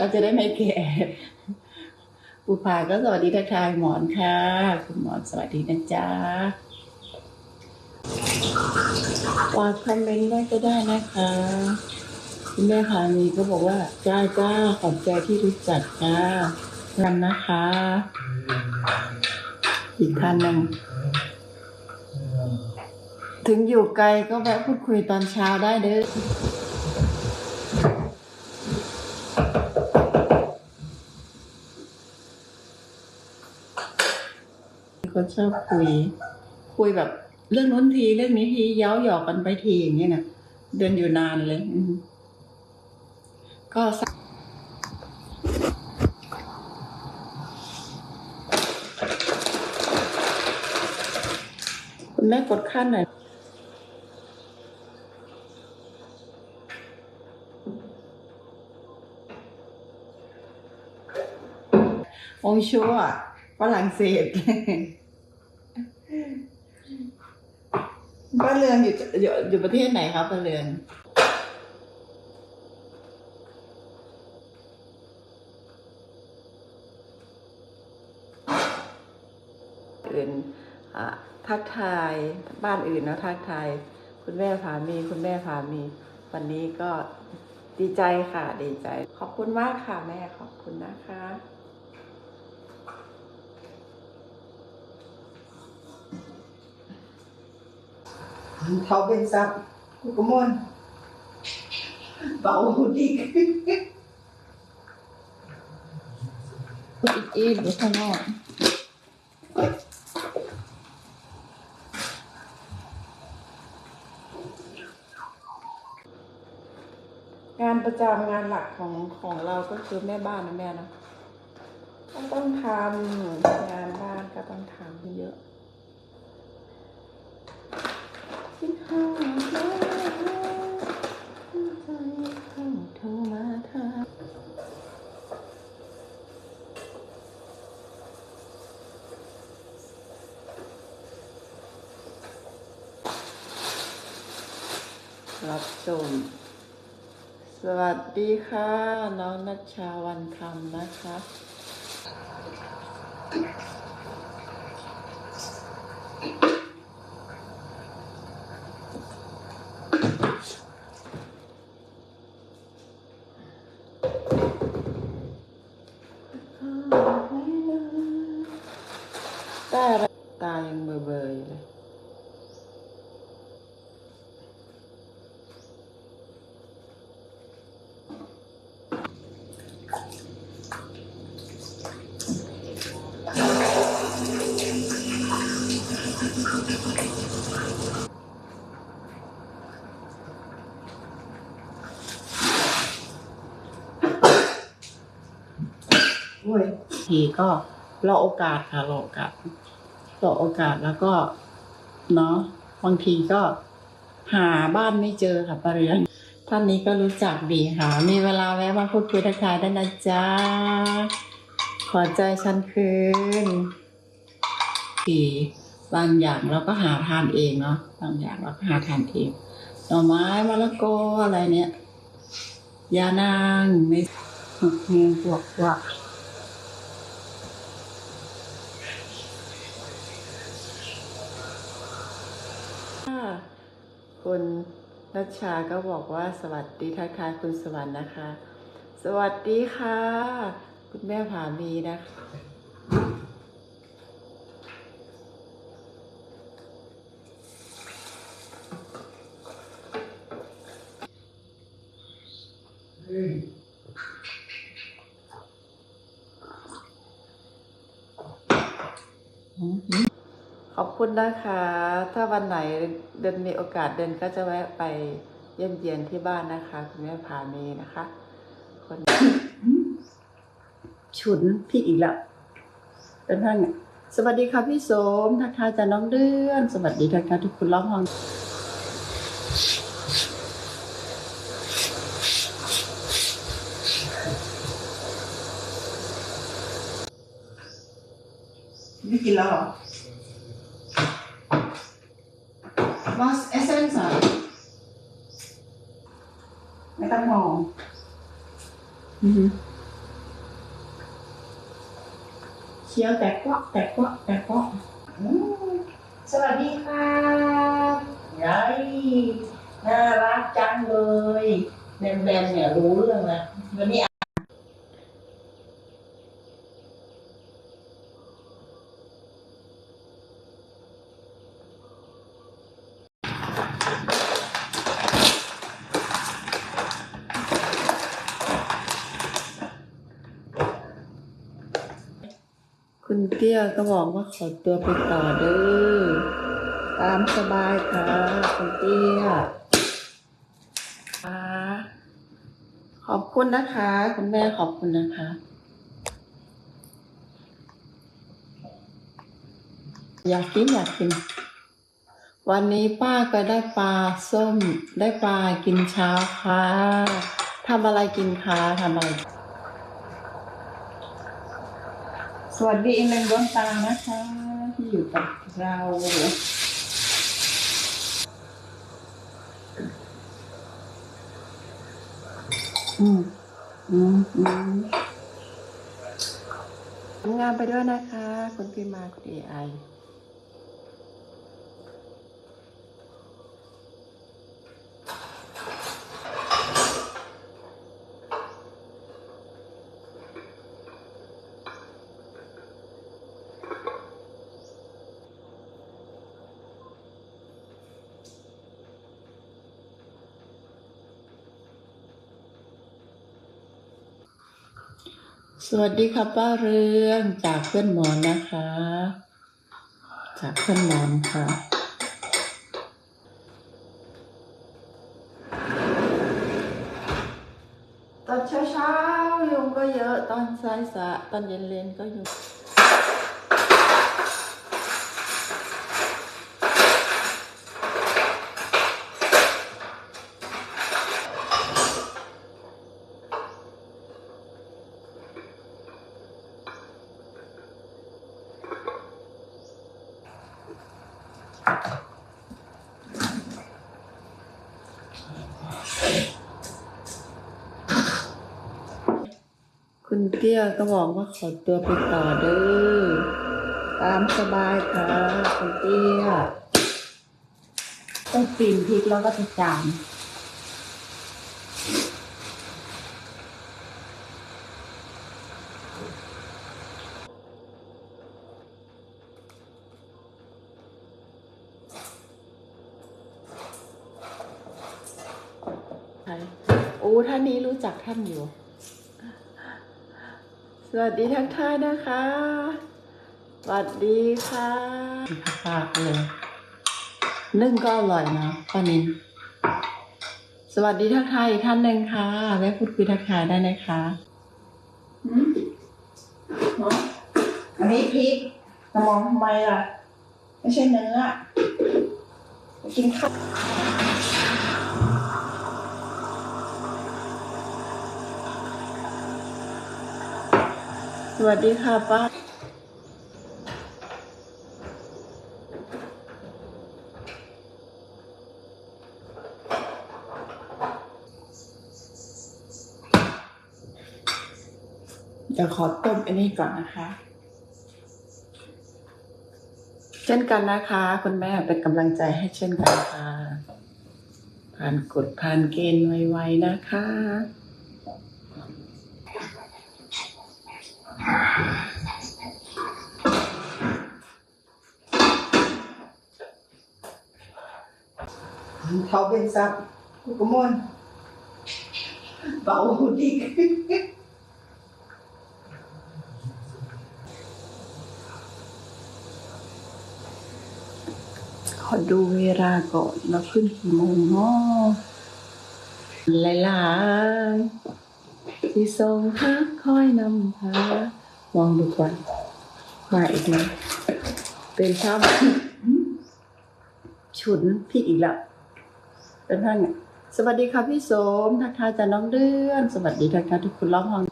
เราจะได้ไม่แก่ปูผาก็สวัสดีทักทายหมอนค่ะ คุณหมอนสวัสดีนะจ๊ะฝากคอมเมนต์ได้ก็ได้นะคะคุณแม่พานีก็บอกว่า จ้าจ้าขอบใจที่รู้จักจ้านันนะคะ อีกท่านหนึ่งถึงอยู่ไกลก็แวะพูดคุยตอนเช้าได้เด้อ คนชอบคุย คุยแบบ เรื่องนู้นทีเรื่องนี้ทีเย้าหยอกกันไปทีอย่างเงี้ยนะเดินอยู่นานเลยก็สักคุณแม่กดขั้นหน่อยองชัวฝรั่งเศส ป้านเรือนอยู่อยู่อยู่ประเทศไหนครับป้านเรือนอื่นอะทักทายบ้านอื่นนะทักทาย คุณแม่ผามี คุณแม่ผามี วันนี้ก็ดีใจค่ะดีใจ ขอบคุณมากค่ะแม่ขอบคุณนะคะ เขาเป็นซับกุกมลเบาดีคุณอีกอีกอยู่ข้างนอกงานประจำงานหลักของของเราก็คือแม่บ้านนะแม่นะต้องทำงานบ้านก็ต้องทำเยอะ คิดหาแล้วใจเข้าโทรมาทารับชมสวัสดีค่ะ น้องนัชชาวันคำนะคะ แตาตายังเบลอๆอยู่เลยโอ้ยทีก็ รอโอกาสค่ะรอโอกาสรอโอกาสแล้วก็เนาะบางทีก็หาบ้านไม่เจอค่ะปเรือนท่านนี้ก็รู้จักดีค่ะ มีเวลาแวะมาพูดคุยทักทายได้นะจ๊ะขอใจฉันคืนทีบางอย่างเราก็หาทานเองเนาะบางอย่างเราก็หาทานเองหน่อไม้มะละกออะไรเนี่ยยานางไม่งูพวกพวก คุณนัชชาก็บอกว่าสวัสดีทักทายคุณสวรรค์นะคะ สวัสดีค่ะ คุณแม่ผามีนะคะ ขอบ คุณนะคะ ถ้าวันไหนเดินมีโอกาสเดินก็จะแวะไปเยี่ยมเยียนที่บ้านนะคะ คุณแม่ผามีนะคะ คนฉุนพี่อีกแล้วเป็นท่านเนี่ยสวัสดีค่ะพี่โสมทักทายจากน้องเดือน สวัสดีทักทายทุกคนรอบห้องไม่กินแล้วหรอ was essential người ta mò chiều đẹp quá đẹp quá đẹp quá. สวัสดีค่ะยายน่ารักจังเลยแบมแบมเนี่ยรู้เรื่องนะวันนี้ เตี้ยก็บอกว่าขอตัวไปต่อเด้อตามสบายค่ะคุณเตี้ยค่ะขอบคุณนะคะ คุณแม่ขอบคุณนะคะ อยากกินอยากกิน วันนี้ป้าก็ได้ปลาส้ม ได้ปลากินเช้าค่ะทำอะไรกินคะทำอะไร สวัสดีอีกหนึ่งดวงตานะคะ ที่อยู่กับเราอืมอืมอืมงานไปด้วยนะคะ คุณพิมาคุณเอไอ สวัสดีค่ะป้าเรืองจากเพื่อนหมอนนะคะ จากเพื่อนหมอนค่ะ ตอนเช้าๆยุงก็เยอะตอนสายสะตอนเย็นเย็นก็ยุง คุณเตี้ยก็บอกว่าขอตัวไปต่อเด้อตามสบายค่ะคุณเตี้ย ต้องปีนพริกแล้วก็จะจาน ใช่โอ้ท่านนี้รู้ จักท่านอยู่ สวัสดีทักทายนะคะ สวัสดีค่ะฝากเลยนึ่งก็อร่อยนะป้านิน สวัสดีทักทายอีกท่านหนึ่งค่ะแวะพูดคุยทักทายได้นะคะอืมเนาะอันนี้พริกจะมองทำไมล่ะ ไม่ใช่เนื้อไปกินข้าว วัสดีค่ะป้าเดี๋ยวขอต้มอันนี้ก่อนนะคะ เช่นกันนะคะ คุณแม่เป็นกำลังใจให้เช่นกันค่ะ ผ่านกฎผ่านเกณฑ์ไวๆนะคะ เขาเป็นซับกุกมลเบาดีขอดูเวลาก่อนว่าขึ้นกี่โมงเนาะหลายๆที่ทรงทักคอยนำพามองดูก่อนมาอีกไหมเป็นชอบฉุนพี่อีกแล้ว เป็นท่านไงสวัสดีค่ะพี่โสม ทักทายจากน้องเดือน สวัสดีทักทายทุกคนรอบห้อง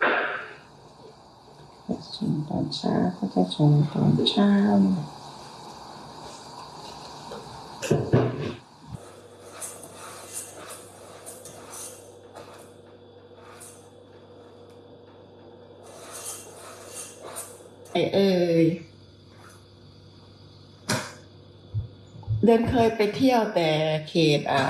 ชมตอนเช้าก็จะชมตอนเช้าไอเอ่ยเดินเคยไปเที่ยวแต่เขตอ่า